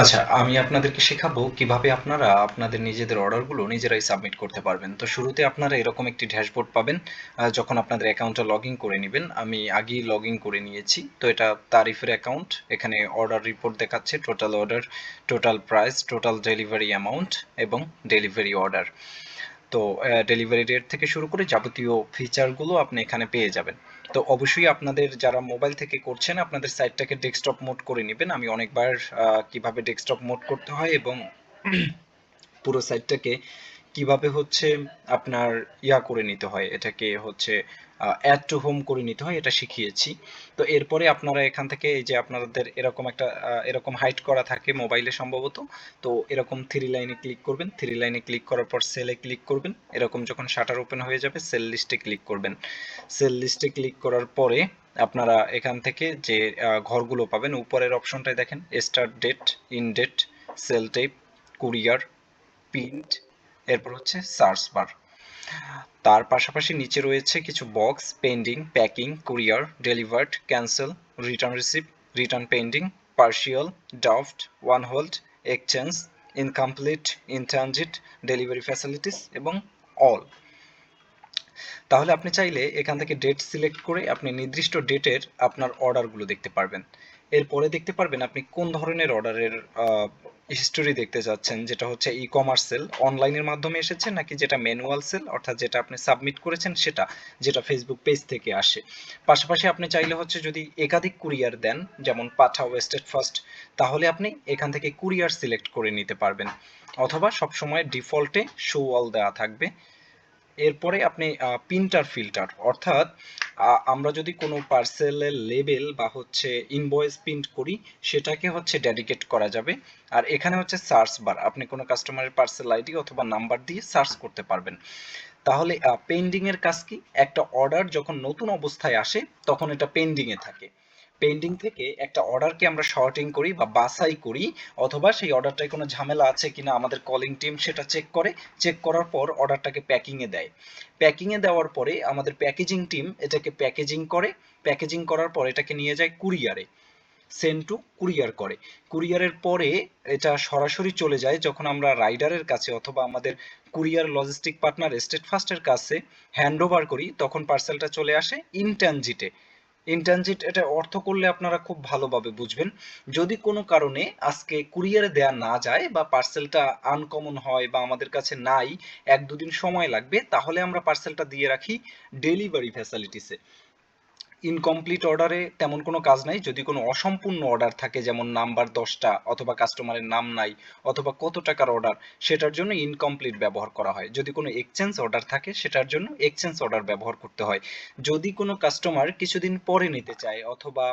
আচ্ছা আমি আপনাদেরকে শেখাবো কীভাবে আপনারা আপনাদের নিজেদের অর্ডারগুলো নিজেরাই সাবমিট করতে পারবেন। তো শুরুতে আপনারা এরকম একটি ড্যাশবোর্ড পাবেন যখন আপনাদের অ্যাকাউন্টটা লগ করে নেবেন। আমি আগেই লগ করে নিয়েছি। তো এটা তারিফের অ্যাকাউন্ট। এখানে অর্ডার রিপোর্ট দেখাচ্ছে, total order, total price, total delivery amount এবং ডেলিভারি অর্ডার। তো ডেলিভারি ডেট থেকে শুরু করে যাবতীয় ফিচারগুলো আপনি এখানে পেয়ে যাবেন। তো অবশ্যই আপনাদের যারা মোবাইল থেকে করছেন, আপনাদের সাইটটাকে ডেস্কটপ মোড করে নেবেন। আমি অনেকবার কীভাবে ডেস্কটপ মোড করতে হয় এবং পুরো সাইটটাকে কীভাবে হচ্ছে আপনার ইয়া করে নিতে হয়? এটাকে হচ্ছে অ্যাড টু হোম করে নিতে হয়, এটা শিখিয়েছি। তো এরপরে আপনারা এখান থেকে এই যে আপনাদের এরকম একটা এরকম হাইট করা থাকে মোবাইলে সম্ভবত, তো এরকম থ্রি লাইনে ক্লিক করবেন। থ্রি লাইনে ক্লিক করার পর সেলে ক্লিক করবেন। এরকম যখন শাটার ওপেন হয়ে যাবে সেল লিস্টে ক্লিক করবেন। সেল লিস্টে ক্লিক করার পরে আপনারা এখান থেকে যে ঘরগুলো পাবেন, উপরের অপশনটায় দেখেন start date in date sale type courier print এরপর হচ্ছে সার্চ বার। তার পাশাপাশি নিচে রয়েছে কিছু box pending packing courier delivered cancel return receive return pending partial draft on hold exchange incomplete in transit delivery facilities এবং অল তাহলে আপনি চাইলে এখান থেকে ডেট সিলেক্ট করে আপনি নির্দিষ্ট ডেটের আপনার অর্ডারগুলো দেখতে পারবেন। এরপরে দেখতে পারবেন আপনি কোন ধরনের অর্ডারের হিস্টোরি দেখতে যাচ্ছেন, যেটা হচ্ছে ই কমার্স সেল অনলাইনের মাধ্যমে এসেছে নাকি যেটা ম্যানুয়াল সেল অর্থাৎ যেটা আপনি সাবমিট করেছেন সেটা, যেটা ফেসবুক পেজ থেকে আসে। পাশাপাশি আপনি চাইলে হচ্ছে যদি একাধিক কুরিয়ার দেন, যেমন পাঠা ওয়েস্টেড ফার্স্ট তাহলে আপনি এখান থেকে কুরিয়ার সিলেক্ট করে নিতে পারবেন। অথবা সবসময় ডিফল্টে শো অল দেওয়া থাকবে। এরপরে আপনি প্রিন্টার ফিল্টার অর্থাৎ আমরা যদি কোনো পার্সেলের লেবেল বা হচ্ছে ইনভয়েস প্রিন্ট করি, সেটাকে হচ্ছে ডেডিকেট করা যাবে। আর এখানে হচ্ছে সার্চ বার আপনি কোনো কাস্টমারের পার্সেল আইডি অথবা নাম্বার দিয়ে সার্চ করতে পারবেন। তাহলে পেন্ডিং এর কাজ কি? একটা অর্ডার যখন নতুন অবস্থায় আসে, তখন এটা পেন্ডিং এ থাকে। পেন্ডিং থেকে একটা অর্ডারকে আমরা শর্টিং করি বা বাছাই করি, অথবা সেই অর্ডারটায় কোনো ঝামেলা আছে কিনা আমাদের কলিং টিম সেটা চেক করে চেক করার পর অর্ডারটাকে প্যাকিং এ দেয়। প্যাকিং এ দেওয়ার পরে আমাদের প্যাকেজিং টিম এটাকে প্যাকেজিং করে প্যাকেজিং করার পর এটাকে নিয়ে যায় কুরিয়ারে সেন্ড টু কুরিয়ার করে। কুরিয়ারের পরে এটা সরাসরি চলে যায় যখন আমরা রাইডারের কাছে অথবা আমাদের কুরিয়ার লজিস্টিক পার্টনার স্টেট ফার্স্টের কাছে হ্যান্ড ওভার করি, তখন পার্সেলটা চলে আসে ইনট্রানজিটে ইনট্রানজিট এটা অর্থ করলে আপনারা খুব ভালোভাবে বুঝবেন। যদি কোনো কারণে আজকে কুরিয়ারে দেয়া না যায় বা পার্সেলটা আনকমন হয় বা আমাদের কাছে নাই, এক দুদিন সময় লাগবে, তাহলে আমরা পার্সেলটা দিয়ে রাখি ডেলিভারি ফ্যাসিলিটিসে ইনকমপ্লিট অর্ডারে তেমন কোনো কাজ নাই। যদি কোনো অসম্পূর্ণ অর্ডার থাকে, যেমন নাম্বার দশটা অথবা কাস্টমারের নাম নাই অথবা কত টাকার অর্ডার সেটার জন্য ইনকমপ্লিট ব্যবহার করা হয়। যদি কোনো এক্সচেঞ্জ অর্ডার থাকে, সেটার জন্য এক্সচেঞ্জ অর্ডার ব্যবহার করতে হয়। যদি কোনো কাস্টমার কিছুদিন পরে নিতে চায় অথবা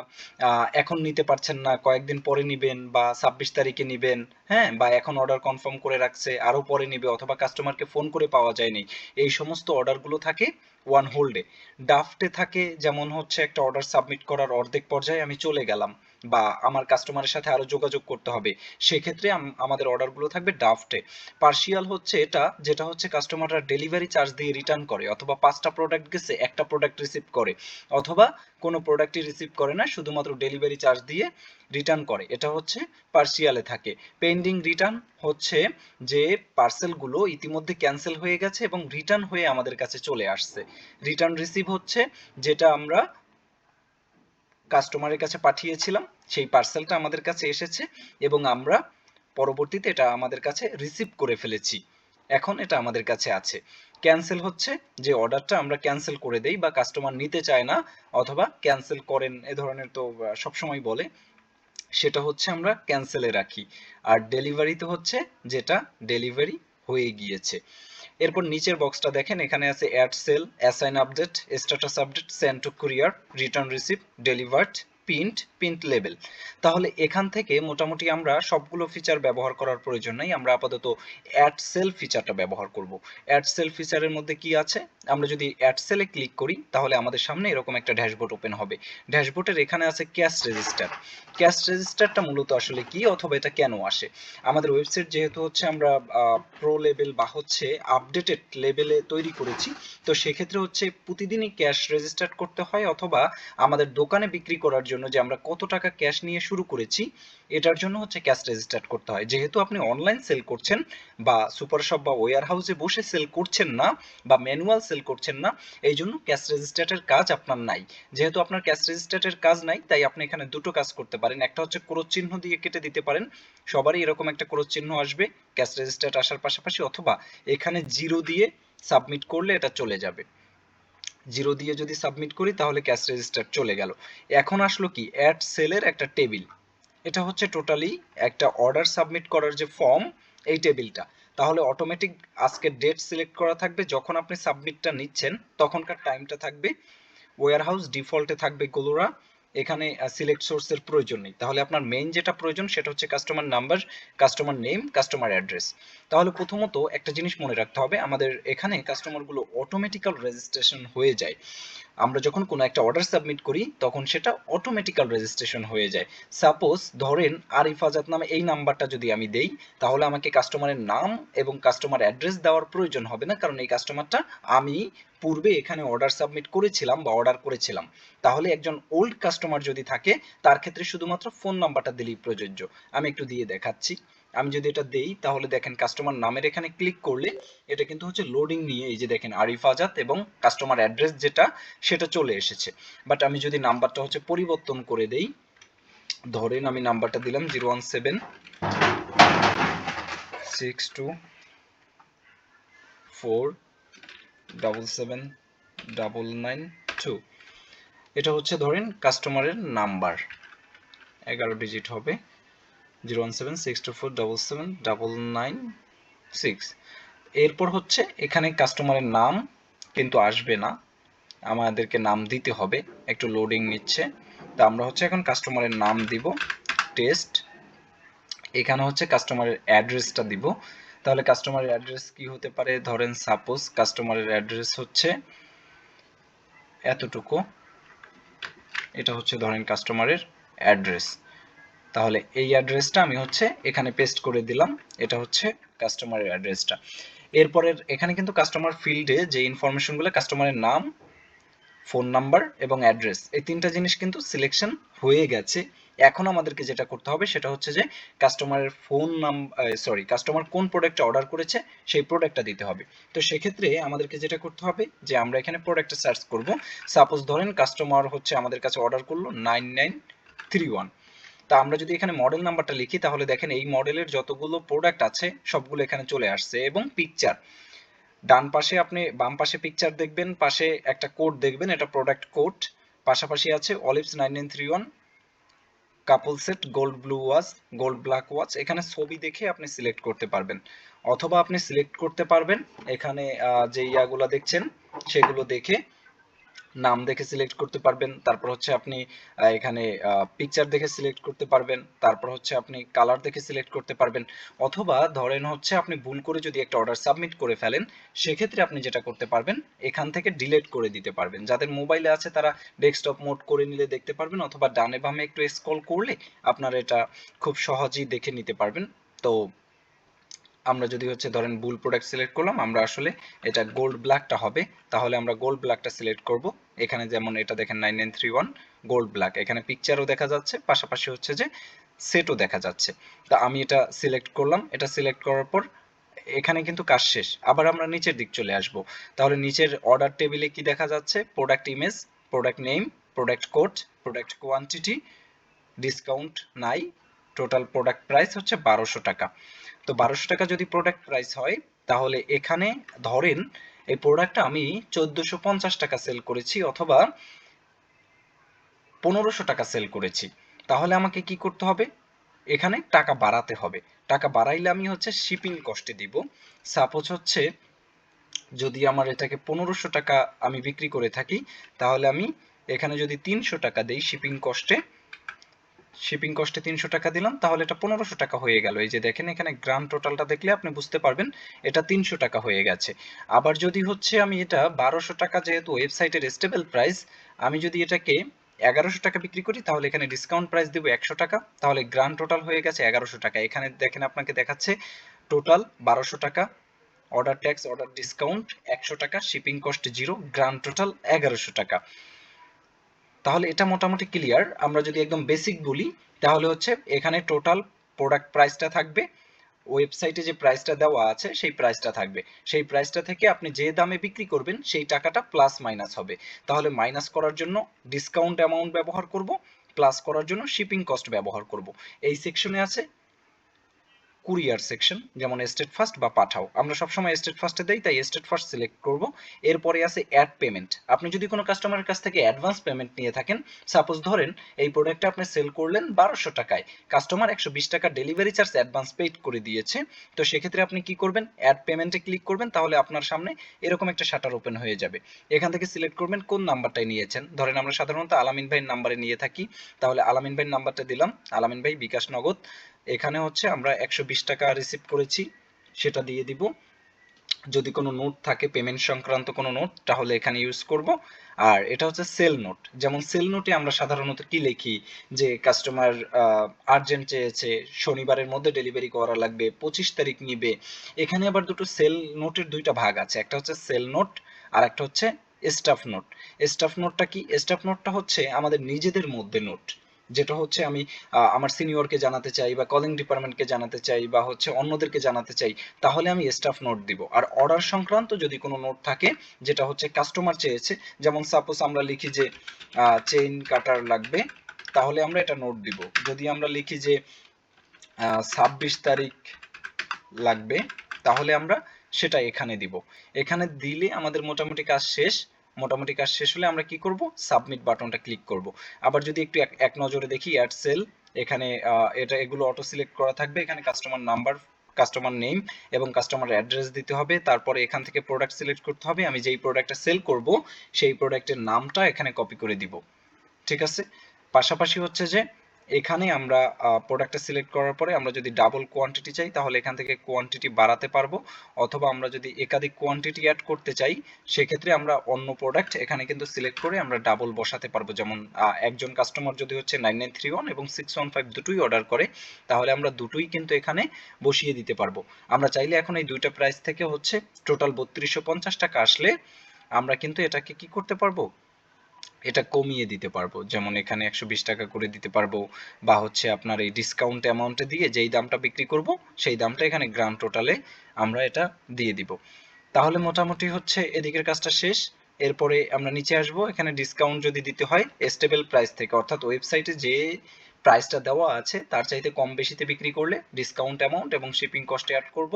এখন নিতে পারছেন না, কয়েকদিন পরে নিবেন বা ছাব্বিশ তারিখে নিবেন হ্যাঁ বা এখন অর্ডার কনফার্ম করে রাখছে আরও পরে নিবে অথবা কাস্টমারকে ফোন করে পাওয়া যায়নি এই সমস্ত অর্ডারগুলো থাকে ওয়ান হোল্ডে ডাফটে থাকে যেমন হচ্ছে একটা অর্ডার সাবমিট করার অর্ধেক পর্যায়ে আমি চলে গেলাম। বা আমার কাস্টমারের সাথে আরও যোগাযোগ করতে হবে, সেক্ষেত্রে আম- আমাদের অর্ডারগুলো থাকবে ড্রাফটে পার্সিয়াল হচ্ছে এটা, যেটা হচ্ছে কাস্টমাররা ডেলিভারি চার্জ দিয়ে রিটার্ন করে, অথবা পাঁচটা প্রোডাক্ট গেছে, একটা প্রোডাক্ট রিসিভ করে, অথবা কোনো প্রোডাক্টই রিসিভ করে না, শুধুমাত্র ডেলিভারি চার্জ দিয়ে রিটার্ন করে, এটা হচ্ছে পার্সিয়ালে থাকে। পেন্ডিং রিটার্ন হচ্ছে যে পার্সেলগুলো ইতিমধ্যে ক্যান্সেল হয়ে গেছে এবং রিটার্ন হয়ে আমাদের কাছে চলে আসছে। রিটার্ন রিসিভ হচ্ছে যেটা আমরা কাস্টমারের কাছে পাঠিয়েছিলাম, সেই পার্সেলটা আমাদের কাছে এসেছে এবং আমরা পরবর্তীতে এটা আমাদের কাছে রিসিভ করে ফেলেছি। এখন এটা আমাদের কাছে আছে। ক্যান্সেল হচ্ছে যে অর্ডারটা আমরা ক্যান্সেল করে দেই বা কাস্টমার নিতে চায় না অথবা ক্যান্সেল করেন, এ ধরনের তো সবসময় বলে। সেটা হচ্ছে আমরা ক্যান্সেলে রাখি। আর ডেলিভারিতে হচ্ছে যেটা ডেলিভারি হয়ে গিয়েছে। এরপর নিচের বক্সটা দেখেন, এখানে আছে add sale assign update status update send to courier return receive delivered print print label তাহলে এখান থেকে মোটামুটি আমরা সবগুলো ফিচার ব্যবহার করার প্রয়োজন নেই। আমরা আপাতত অ্যাড সেল ফিচারটা ব্যবহার করব। অ্যাড সেল ফিচারের মধ্যে কি আছে? আমরা যদি অ্যাড সেলে ক্লিক করি, তাহলে আমাদের সামনে এরকম একটা ড্যাশবোর্ড ওপেন হবে। ড্যাশবোর্ডের এখানে আছে ক্যাশ রেজিস্টার ক্যাশ রেজিস্টারটা মূলত আসলে কি অথবা এটা কেন আসে? আমাদের ওয়েবসাইট যেহেতু হচ্ছে আমরা প্রো লেভেল বা হচ্ছে আপডেটেড লেভেলে তৈরি করেছি, তো সেক্ষেত্রে হচ্ছে প্রতিদিনই ক্যাশ রেজিস্টার করতে হয় অথবা আমাদের দোকানে বিক্রি করার জন্য জন্য যে আমরা কত টাকা ক্যাশ নিয়ে শুরু করেছি, এটার জন্য হচ্ছে ক্যাশ রেজিস্টার করতে হয়। যেহেতু আপনি অনলাইন সেল করছেন বা সুপার শপ বা ওয়ার হাউসে বসে সেল করছেন না বা ম্যানুয়াল সেল করছেন না, এই জন্য ক্যাশ রেজিস্টারের কাজ আপনার নাই। যেহেতু আপনার ক্যাশ রেজিস্টারের কাজ নাই, তাই আপনি এখানে দুটো কাজ করতে পারেন। একটা হচ্ছে ক্রোচ চিহ্ন দিয়ে কেটে দিতে পারেন। সবারই এরকম একটা ক্রোচ চিহ্ন আসবে ক্যাশ রেজিস্টার আসার পাশাপাশি অথবা এখানে জিরো দিয়ে সাবমিট করলে এটা চলে যাবে। জিরো দিয়ে যদি সাবমিট করি, তাহলে ক্যাশ রেজিস্টার চলে গেল। এখন আসলো কি? অ্যাড সেলের একটা টেবিল এটা হচ্ছে টোটালি একটা অর্ডার সাবমিট করার যে ফর্ম এই টেবিলটা তাহলে অটোমেটিক আজকে ডেট সিলেক্ট করা থাকবে। যখন আপনি সাবমিটটা নিচ্ছেন, তখনকার টাইমটা থাকবে। ওয়ার হাউস ডিফল্টে থাকবে গোলোরা। এখানে সিলেক্ট সোর্সের প্রয়োজন নেই। তাহলে আপনার মেইন যেটা প্রয়োজন সেটা হচ্ছে customer number customer name customer address তাহলে প্রথমত একটা জিনিস মনে রাখতে হবে, আমাদের এখানে কাস্টমারগুলো অটোমেটিক্যাল রেজিস্ট্রেশন হয়ে যায়। আমরা যখন কোনো একটা অর্ডার সাবমিট করি, তখন সেটা অটোমেটিক্যাল রেজিস্ট্রেশন হয়ে যায়। সাপোজ ধরেন আরিফ আজাদ নামে এই নাম্বারটা যদি আমি দেই, তাহলে আমাকে কাস্টমারের নাম এবং কাস্টমার অ্যাড্রেস দেওয়ার প্রয়োজন হবে না, কারণ এই কাস্টমারটা আমি পূর্বে এখানে অর্ডার সাবমিট করেছিলাম বা অর্ডার করেছিলাম। তাহলে একজন ওল্ড কাস্টমার যদি থাকে, তার ক্ষেত্রে শুধুমাত্র ফোন নাম্বারটা দিলেই প্রযোজ্য। আমি একটু দিয়ে দেখাচ্ছি। আমি যদি এটা দেই, তাহলে দেখেন কাস্টমার নামের এখানে ক্লিক করলে এটা কিন্তু হচ্ছে লোডিং নিয়ে এই যে দেখেন আরিফ আজাদ এবং কাস্টমার অ্যাড্রেস যেটা, সেটা চলে এসেছে। বাট আমি যদি নাম্বারটা হচ্ছে পরিবর্তন করে দেই, ধরেন আমি নাম্বারটা দিলাম zero one seven, six two, four, double seven, double nine, two. এটা হচ্ছে ধরেন কাস্টমারের নাম্বার। এগারো ডিজিট হবে। Seven, six four, double seven, double nine, six. এরপর হচ্ছে এখানে কাস্টমারের নাম কিন্তু আসবে না। আমাদেরকে নাম দিতে হবে, একটু লোডিং নিচ্ছে। তো আমরা হচ্ছে এখন কাস্টমারের নাম দিব টেস্ট এখানে হচ্ছে কাস্টমারের অ্যাড্রেসটা দিব। তাহলে কাস্টমারের অ্যাড্রেস কি হতে পারে? ধরেন সাপোজ কাস্টমারের অ্যাড্রেস হচ্ছে এতটুকু। এটা হচ্ছে ধরেন কাস্টমারের অ্যাড্রেস তাহলে এই অ্যাড্রেসটা আমি হচ্ছে এখানে পেস্ট করে দিলাম। এটা হচ্ছে কাস্টমারের অ্যাড্রেসটা। এরপরের, এখানে কিন্তু কাস্টমার ফিল্ডে যে ইনফরমেশনগুলো কাস্টমারের নাম ফোন নাম্বার এবং অ্যাড্রেস এই তিনটা জিনিস কিন্তু সিলেকশন হয়ে গেছে। এখন আমাদেরকে যেটা করতে হবে সেটা হচ্ছে যে কাস্টমারের ফোন নাম্বার সরি কাস্টমার কোন প্রোডাক্টটা অর্ডার করেছে, সেই প্রোডাক্টটা দিতে হবে। তো সেক্ষেত্রে আমাদেরকে যেটা করতে হবে যে আমরা এখানে প্রোডাক্টটা সার্চ করব। সাপোজ ধরেন কাস্টমার হচ্ছে আমাদের কাছে অর্ডার করল নাইন নাইন থ্রি ওয়ান তা আমরা যদি এখানে মডেল নাম্বারটা লিখি, তাহলে দেখেন এই মডেলের যতগুলো প্রোডাক্ট আছে, সবগুলো এখানে চলে আসছে এবং পিকচার ডান পাশে আপনি বাম পাশে পিকচার দেখবেন, পাশে একটা কোড দেখবেন, এটা প্রোডাক্ট কোড পাশাপাশি আছে olives nine nine three one couple set gold blue watch gold black watch এখানে ছবি দেখে আপনি সিলেক্ট করতে পারবেন। অথবা আপনি সিলেক্ট করতে পারবেন, এখানে যে ইয়াগুলো দেখছেন, সেগুলো দেখে নাম দেখে সিলেক্ট করতে পারবেন। তারপর হচ্ছে আপনি এখানে পিকচার দেখে সিলেক্ট করতে পারবেন। তারপর হচ্ছে আপনি কালার দেখে সিলেক্ট করতে পারবেন। অথবা ধরেন হচ্ছে আপনি ভুল করে যদি একটা অর্ডার সাবমিট করে ফেলেন, সেক্ষেত্রে আপনি যেটা করতে পারবেন, এখান থেকে ডিলেট করে দিতে পারবেন। যাদের মোবাইলে আছে তারা ডেস্কটপ মোড করে নিলে দেখতে পারবেন, অথবা ডানে বামে একটু স্ক্রল করলে আপনারা এটা খুব সহজেই দেখে নিতে পারবেন। তো আমরা যদি হচ্ছে ধরেন বুল প্রোডাক্ট সিলেক্ট করলাম, আমরা আসলে এটা গোল্ড ব্ল্যাকটা হবে। তাহলে আমরা গোল্ড ব্ল্যাকটা সিলেক্ট করব। এখানে যেমন এটা দেখেন nine nine three one gold black এখানে পিকচারও দেখা যাচ্ছে, পাশাপাশি হচ্ছে যে সেটও দেখা যাচ্ছে। তা আমি এটা সিলেক্ট করলাম। এটা সিলেক্ট করার পর এখানে কিন্তু কাজ শেষ। আবার আমরা নিচের দিক চলে আসব। তাহলে নিচের অর্ডার টেবিলে কি দেখা যাচ্ছে? Product image product name product code product quantity discount নাই। টোটাল প্রোডাক্ট প্রাইস হচ্ছে বারোশো টাকা। তো বারোশো টাকা যদি প্রোডাক্ট প্রাইস হয়, তাহলে এখানে ধরেন এই প্রোডাক্টটা আমি চোদ্দোশো পঞ্চাশ টাকা সেল করেছি অথবা পনেরোশো টাকা সেল করেছি। তাহলে আমাকে কি করতে হবে? এখানে টাকা বাড়াতে হবে। টাকা বাড়াইলে আমি হচ্ছে শিপিং কস্টে দিব। সাপোজ হচ্ছে যদি আমার এটাকে পনেরোশো টাকা আমি বিক্রি করে থাকি, তাহলে আমি এখানে যদি তিনশো টাকা দেই শিপিং কস্টে শিপিং কস্টে তিনশো টাকা দিলাম, তাহলে এটা পনেরোশো টাকা হয়ে গেল। এই যে দেখেন, এখানে গ্রাম টোটালটা দেখলে আপনি বুঝতে পারবেন, এটা তিনশো টাকা হয়ে গেছে। আবার যদি হচ্ছে আমি এটা বারোশো টাকা যেহেতু ওয়েবসাইটের স্টেবল প্রাইস আমি যদি এটাকে এগারোশো টাকা বিক্রি করি, তাহলে এখানে ডিসকাউন্ট প্রাইস দেবো একশো টাকা, তাহলে গ্রান্ড টোটাল হয়ে গেছে এগারোশো টাকা। এখানে দেখেন, আপনাকে দেখাচ্ছে টোটাল বারোশো টাকা অর্ডার ট্যাক্স অর্ডার ডিসকাউন্ট একশো টাকা shipping cost zero grand total এগারোশো টাকা। তাহলে এটা মোটামুটি ক্লিয়ার আমরা যদি একদম বেসিক বলি, তাহলে হচ্ছে এখানে টোটাল প্রোডাক্ট প্রাইসটা থাকবে ওয়েবসাইটে যে প্রাইসটা দেওয়া আছে, সেই প্রাইসটা থাকবে। সেই প্রাইসটা থেকে আপনি যে দামে বিক্রি করবেন, সেই টাকাটা প্লাস মাইনাস হবে। তাহলে মাইনাস করার জন্য ডিসকাউন্ট অ্যামাউন্ট ব্যবহার করব প্লাস করার জন্য শিপিং কস্ট ব্যবহার করব। এই সেকশনে আছে কুরিয়ার সেকশন যেমন স্টেট ফার্স্ট বা পাঠাও আমরা সবসময় স্টেট ফার্স্টে দেই, তাই স্টেট ফার্স্ট সিলেক্ট করব। এরপরে আছে অ্যাড পেমেন্ট আপনি যদি কোনো কাস্টমারের কাছ থেকে অ্যাডভান্স পেমেন্ট নিয়ে থাকেন সাপোজ ধরেন এই প্রোডাক্টটা আপনি সেল করলেন বারোশো টাকায়। কাস্টমার একশো বিশ টাকা ডেলিভারি চার্জ অ্যাডভান্স পেড করে দিয়েছে। তো সেক্ষেত্রে আপনি কি করবেন? অ্যাড পেমেন্টে ক্লিক করবেন, তাহলে আপনার সামনে এরকম একটা শাটার ওপেন হয়ে যাবে। এখান থেকে সিলেক্ট করবেন কোন নাম্বারটাই নিয়েছেন। ধরেন আমরা সাধারণত আলামিন ভাইয়ের নাম্বারে নিয়ে থাকি। তাহলে আলামিন ভাইয়ের নাম্বারটা দিলাম। আলামিন ভাই বিকাশ নগদ। এখানে হচ্ছে আমরা একশো বিশ টাকা রিসিভ করেছি, সেটা দিয়ে দিব। যদি কোনো নোট থাকে পেমেন্ট সংক্রান্ত কোনো নোট তাহলে এখানে ইউজ করব। আর এটা হচ্ছে সেল নোট যেমন সেল নোটে আমরা সাধারণত কি লিখি? যে কাস্টমার আর্জেন্ট চেয়েছে, শনিবারের মধ্যে ডেলিভারি করা লাগবে, পঁচিশ তারিখ নিবে। এখানে আবার দুটো সেল নোটের দুইটা ভাগ আছে। একটা হচ্ছে সেল নোট আর একটা হচ্ছে স্টাফ নোট স্টাফ নোটটা কি? স্টাফ নোটটা হচ্ছে আমাদের নিজেদের মধ্যে নোট যেটা হচ্ছে আমি আমার সিনিয়রকে জানাতে চাই বা কলিং ডিপার্টমেন্টকে জানাতে চাই বা হচ্ছে অন্যদেরকে জানাতে চাই, তাহলে আমি স্টাফ নোট দিব। আর অর্ডার সংক্রান্ত যদি কোনো নোট থাকে, যেটা হচ্ছে কাস্টমার চেয়েছে, যেমন সাপোজ আমরা লিখি যে চেইন কাটার লাগবে, তাহলে আমরা এটা নোট দিব। যদি আমরা লিখি যে ছাব্বিশ তারিখ লাগবে, তাহলে আমরা সেটা এখানে দিব। এখানে দিলে আমাদের মোটামুটি কাজ শেষ। মোটামুটি কাজ শেষ হলে আমরা কি করব? সাবমিট বাটনটা ক্লিক করব। আবার যদি একটু এক- নজরে দেখি অ্যাড সেল এখানে এটা, এগুলো অটো সিলেক্ট করা থাকবে। এখানে কাস্টমার নাম্বার কাস্টমার নেম এবং কাস্টমার অ্যাড্রেস দিতে হবে। তারপরে এখান থেকে প্রোডাক্ট সিলেক্ট করতে হবে। আমি যেই প্রোডাক্টটা সেল করব, সেই প্রোডাক্টের নামটা এখানে কপি করে দিব। ঠিক আছে? পাশাপাশি হচ্ছে যে এখানে আমরা প্রোডাক্টটা সিলেক্ট করার পরে আমরা যদি ডাবল কোয়ান্টিটি চাই, তাহলে এখান থেকে কোয়ান্টিটি বাড়াতে পারব। অথবা আমরা যদি একাধিক কোয়ান্টিটি অ্যাড করতে চাই, সেক্ষেত্রে আমরা অন্য প্রোডাক্ট এখানে কিন্তু সিলেক্ট করে আমরা ডাবল বসাতে পারব। যেমন একজন কাস্টমার যদি হচ্ছে নাইন নাইন থ্রি ওয়ান এবং সিক্স ওয়ান ফাইভ দুটোই অর্ডার করে, তাহলে আমরা দুটোই কিন্তু এখানে বসিয়ে দিতে পারব। আমরা চাইলে এখন এই দুইটা প্রাইস থেকে হচ্ছে টোটাল বত্রিশশো পঞ্চাশ টাকা আসলে আমরা কিন্তু এটাকে কি করতে পারব? এটা কমিয়ে দিতে পারব। যেমন এখানে একশো বিশ টাকা করে দিতে পারব বা হচ্ছে আপনার এই ডিসকাউন্ট অ্যামাউন্টে দিয়ে যেই দামটা বিক্রি করব, সেই দামটা এখানে গ্রান্ড টোটালে আমরা এটা দিয়ে দিব। তাহলে মোটামুটি হচ্ছে এদিকের কাজটা শেষ। এরপরে আমরা নিচে আসব। এখানে ডিসকাউন্ট যদি দিতে হয় স্টেবল প্রাইস থেকে, অর্থাৎ ওয়েবসাইটে যে প্রাইসটা দেওয়া আছে, তার চাইতে কম বেশিতে বিক্রি করলে ডিসকাউন্ট অ্যামাউন্ট এবং শিপিং কস্টে অ্যাড করব।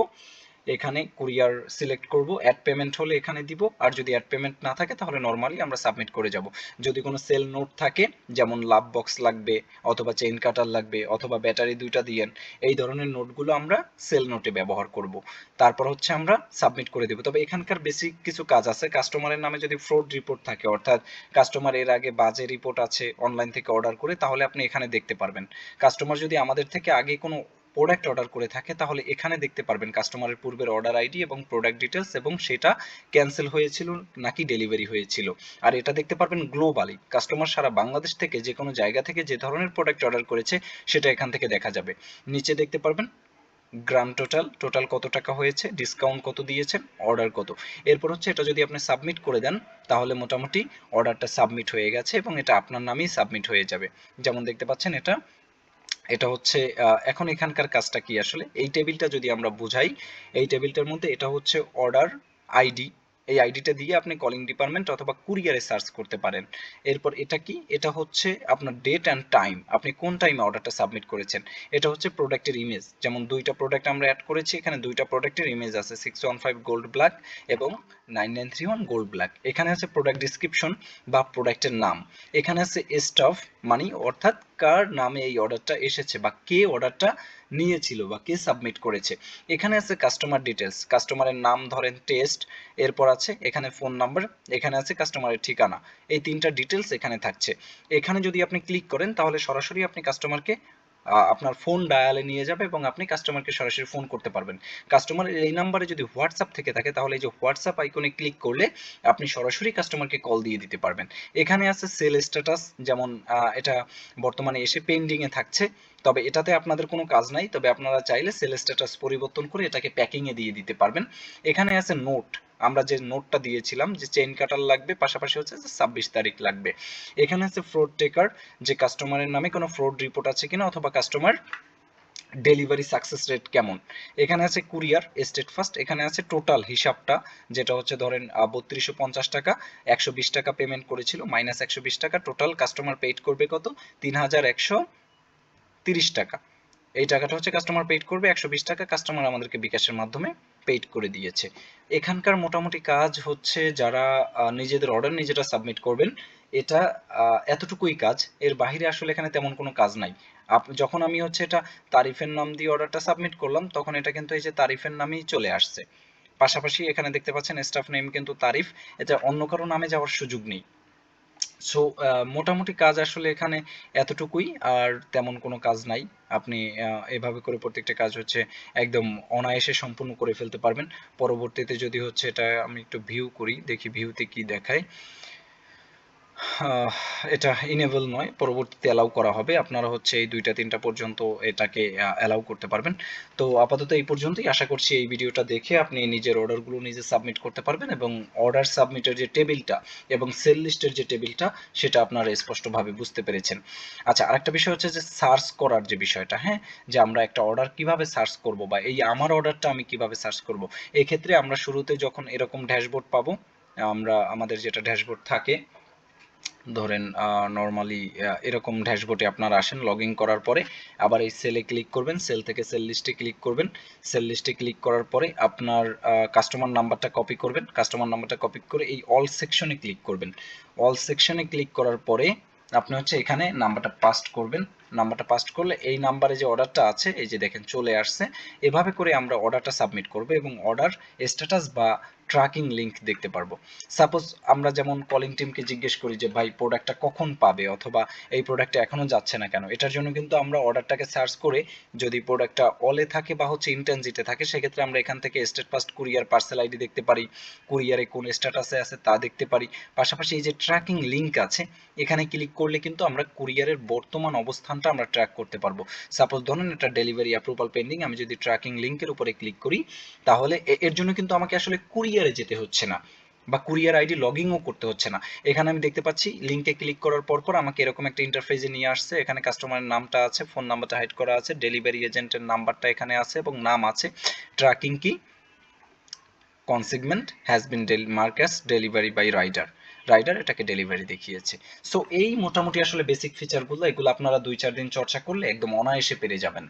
এখানে কুরিয়ার সিলেক্ট করব অ্যাড পেমেন্ট হলে এখানে দিব, আর যদি অ্যাড পেমেন্ট না থাকে তাহলে নর্মালি আমরা সাবমিট করে যাব। যদি কোনো সেল নোট থাকে, যেমন লাভ বক্স লাগবে, অথবা চেইন কাটার লাগবে, অথবা ব্যাটারি দুইটা দিয়েন, এই ধরনের নোটগুলো আমরা সেল নোটে ব্যবহার করব। তারপর হচ্ছে আমরা সাবমিট করে দেব। তবে এখানকার বেসিক কিছু কাজ আছে। কাস্টমারের নামে যদি ফ্রড রিপোর্ট থাকে, অর্থাৎ কাস্টমার এর আগে বাজে রিপোর্ট আছে অনলাইন থেকে অর্ডার করে, তাহলে আপনি এখানে দেখতে পারবেন। কাস্টমার যদি আমাদের থেকে আগে কোনো প্রোডাক্ট অর্ডার করে থাকে, তাহলে এখানে দেখতে পারবেন কাস্টমারের পূর্বের অর্ডার আইডি এবং প্রোডাক্ট ডিটেলস এবং সেটা ক্যান্সেল হয়েছিল নাকি ডেলিভারি হয়েছিল। আর এটা দেখতে পারবেন গ্লোবালি কাস্টমার সারা বাংলাদেশ থেকে যে কোনো জায়গা থেকে যে ধরনের প্রোডাক্ট অর্ডার করেছে, সেটা এখান থেকে দেখা যাবে। নিচে দেখতে পারবেন গ্রাম টোটাল টোটাল কত টাকা হয়েছে ডিসকাউন্ট কত দিয়েছেন অর্ডার কত। এরপর হচ্ছে এটা যদি আপনি সাবমিট করে দেন, তাহলে মোটামুটি অর্ডারটা সাবমিট হয়ে গেছে এবং এটা আপনার নামেই সাবমিট হয়ে যাবে। যেমন দেখতে পাচ্ছেন এটা এটা হচ্ছে এখন এখানকার কাজটা কি আসলে? এই টেবিলটা যদি আমরা বুঝাই, এই টেবিলটার মধ্যে এটা হচ্ছে অর্ডার আইডি এই আইডিটা দিয়ে আপনি কলিং ডিপার্টমেন্ট অথবা কুরিয়ারে সার্চ করতে পারেন। এরপর এটা কি? এটা হচ্ছে আপনার ডেট অ্যান্ড টাইম আপনি কোন টাইমে অর্ডারটা সাবমিট করেছেন? এটা হচ্ছে প্রোডাক্টের ইমেজ যেমন দুইটা প্রোডাক্ট আমরা অ্যাড করেছি, এখানে দুইটা প্রোডাক্টের ইমেজ আছে। Six one five gold black এবং nine nine three one gold black এখানে আছে প্রোডাক্ট ডিসক্রিপশন বা প্রোডাক্টের নাম। এখানে আছে স্টাফ মানি অর্থাৎ কার নামে এই অর্ডারটা এসেছে বা কে অর্ডারটা নিয়েছিল বা কে সাবমিট করেছে। এখানে আছে কাস্টমার ডিটেলস কাস্টমারের নাম ধরেন টেস্ট এরপর আছে এখানে ফোন নাম্বার এখানে আছে কাস্টমারের ঠিকানা। এই তিনটা ডিটেলস এখানে থাকছে। এখানে যদি আপনি ক্লিক করেন তাহলে সরাসরি আপনি কাস্টমারকে আপনার ফোন ডায়ালে নিয়ে যাবে এবং আপনি কাস্টমারকে সরাসরি ফোন করতে পারবেন। কাস্টমারের এই নাম্বারে যদি হোয়াটসঅ্যাপ থেকে থাকে, তাহলে এই যে হোয়াটসঅ্যাপ আইকনে ক্লিক করলে আপনি সরাসরি কাস্টমারকে কল দিয়ে দিতে পারবেন। এখানে আছে সেল স্ট্যাটাস যেমন এটা বর্তমানে এসে পেন্ডিং এ থাকছে। তবে এটাতে আপনাদের কোনো কাজ নাই, তবে আপনারা চাইলে সেল স্ট্যাটাস পরিবর্তন করে এটাকে প্যাকিং এ দিয়ে দিতে পারবেন। এখানে আছে নোট আমরা যে নোটটা দিয়েছিলাম যে চেইন কাটার লাগবে, পাশাপাশি হচ্ছে যে ছাব্বিশ তারিখ লাগবে। এখানে আছে ফ্রড টেকার যে কাস্টমারের নামে কোনো ফ্রড রিপোর্ট আছে কিনা অথবা কাস্টমার ডেলিভারি সাকসেস রেট কেমন? এখানে আছে কুরিয়ার স্টেট ফার্স্ট এখানে আছে টোটাল হিসাবটা, যেটা হচ্ছে ধরেন বত্রিশশো পঞ্চাশ টাকা, একশো বিশ টাকা পেমেন্ট করেছিল মাইনাস একশো বিশ টাকা টোটাল কাস্টমার পেইড করবে কত? তিন হাজার একশো তিরিশ টাকা। এই টাকাটা হচ্ছে কাস্টমার পেইড করবে, একশো বিশ টাকা কাস্টমার আমাদেরকে বিকাশের মাধ্যমে পেইড করে দিয়েছে। এখানকার মোটামুটি কাজ হচ্ছে যারা নিজেদের অর্ডার নিজেরা সাবমিট করবেন, এটা এতটুকুই কাজ। এর বাইরে আসলে এখানে তেমন কোনো কাজ নাই। যখন আমি হচ্ছে এটা তারিফের নাম দিয়ে অর্ডারটা সাবমিট করলাম, তখন এটা কিন্তু এই যে তারিফের নামেই চলে আসছে। পাশাপাশি এখানে দেখতে পাচ্ছেন স্টাফ নেম কিন্তু তারিফ। এটা অন্য কারও নামে যাওয়ার সুযোগ নেই। সো মোটামুটি কাজ আসলে এখানে এতটুকুই, আর তেমন কোনো কাজ নাই। আপনি এভাবে করে প্রত্যেকটা কাজ হচ্ছে একদম অনায়াসে সম্পূর্ণ করে ফেলতে পারবেন। পরবর্তীতে যদি হচ্ছে এটা আমি একটু ভিউ করি, দেখি ভিউতে কি দেখায়। এটা ইনেবল নয়, পরবর্তীতে অ্যালাউ করা হবে। আপনারা হচ্ছে এই দুইটা, তিনটা পর্যন্ত এটাকে অ্যালাউ করতে পারবেন। তো আপাতত এই পর্যন্তই। আশা করছি এই ভিডিওটা দেখে আপনি নিজের অর্ডারগুলো নিজে সাবমিট করতে পারবেন এবং অর্ডার সাবমিটের যে টেবিলটা এবং সেল লিস্টের যে টেবিলটা, সেটা আপনারা স্পষ্টভাবে বুঝতে পেরেছেন। আচ্ছা আরেকটা বিষয় হচ্ছে যে সার্চ করার যে বিষয়টা হ্যাঁ? যে আমরা একটা অর্ডার কীভাবে সার্চ করব বা এই আমার অর্ডারটা আমি কীভাবে সার্চ করব এই ক্ষেত্রে আমরা শুরুতে যখন এরকম ড্যাশবোর্ড পাবো, আমরা, আমাদের যেটা ড্যাশবোর্ড থাকে ধরেন নর্মালি এরকম ড্যাশবোর্ডে আপনারা আসেন লগ করার পরে আবার এই সেলে ক্লিক করবেন, সেল থেকে সেল লিস্টে ক্লিক করবেন। সেল লিস্টে ক্লিক করার পরে আপনার কাস্টমার নাম্বারটা কপি করবেন। কাস্টমার নাম্বারটা কপি করে এই অল সেকশনে ক্লিক করবেন। অল সেকশনে ক্লিক করার পরে আপনি হচ্ছে এখানে নাম্বারটা পাস্ট করবেন। নাম্বারটা পাস্ট করলে এই নাম্বারে যে অর্ডারটা আছে, এই যে দেখেন চলে আসছে। এভাবে করে আমরা অর্ডারটা সাবমিট করব এবং অর্ডার স্ট্যাটাস বা ট্র্যাকিং লিংক দেখতে পারব। সাপোজ আমরা যেমন কলিং টিমকে জিজ্ঞেস করি যে, ভাই প্রোডাক্টটা কখন পাবে? অথবা, এই প্রোডাক্টটা এখনও যাচ্ছে না কেন? এটার জন্য কিন্তু আমরা অর্ডারটাকে সার্চ করে যদি প্রোডাক্টটা অলে থাকে বা হচ্ছে ইনটেনজিটে থাকে, সেক্ষেত্রে আমরা এখান থেকে Steadfast courier parcel ID দেখতে পারি। কুরিয়ারে কোন স্ট্যাটাসে আছে তা দেখতে পারি। পাশাপাশি এই যে ট্র্যাকিং লিংক আছে, এখানে ক্লিক করলে কিন্তু আমরা কুরিয়ারের বর্তমান অবস্থানটা আমরা ট্র্যাক করতে পারব। সাপোজ ধরুন এটা ডেলিভারি অ্যাপ্রুভাল পেন্ডিং আমি যদি ট্র্যাকিং লিংকের উপরে ক্লিক করি, তাহলে এর জন্য কিন্তু আমাকে আসলে কুরিয়ারে যেতে হচ্ছে না বা কুরিয়ার আইডি লগইনও করতে হচ্ছে না। এখানে আমি দেখতে পাচ্ছি লিংকে ক্লিক করার পর পর আমাকে এরকম একটা ইন্টারফেসে নিয়ে আসছে। এখানে কাস্টমারের নামটা আছে ফোন নাম্বারটা হাইড করা আছে ডেলিভারি এজেন্টের নাম্বারটা এখানে আছে এবং নাম আছে। ট্র্যাকিং কি consignment has been marked as delivery by rider rider এটাকে ডেলিভারি দেখিয়েছে। সো এই মোটামুটি আসলে বেসিক ফিচারগুলো এগুলো আপনারা দুই চার দিন চর্চা করলে একদম অনায়াসে পেরে যাবেন।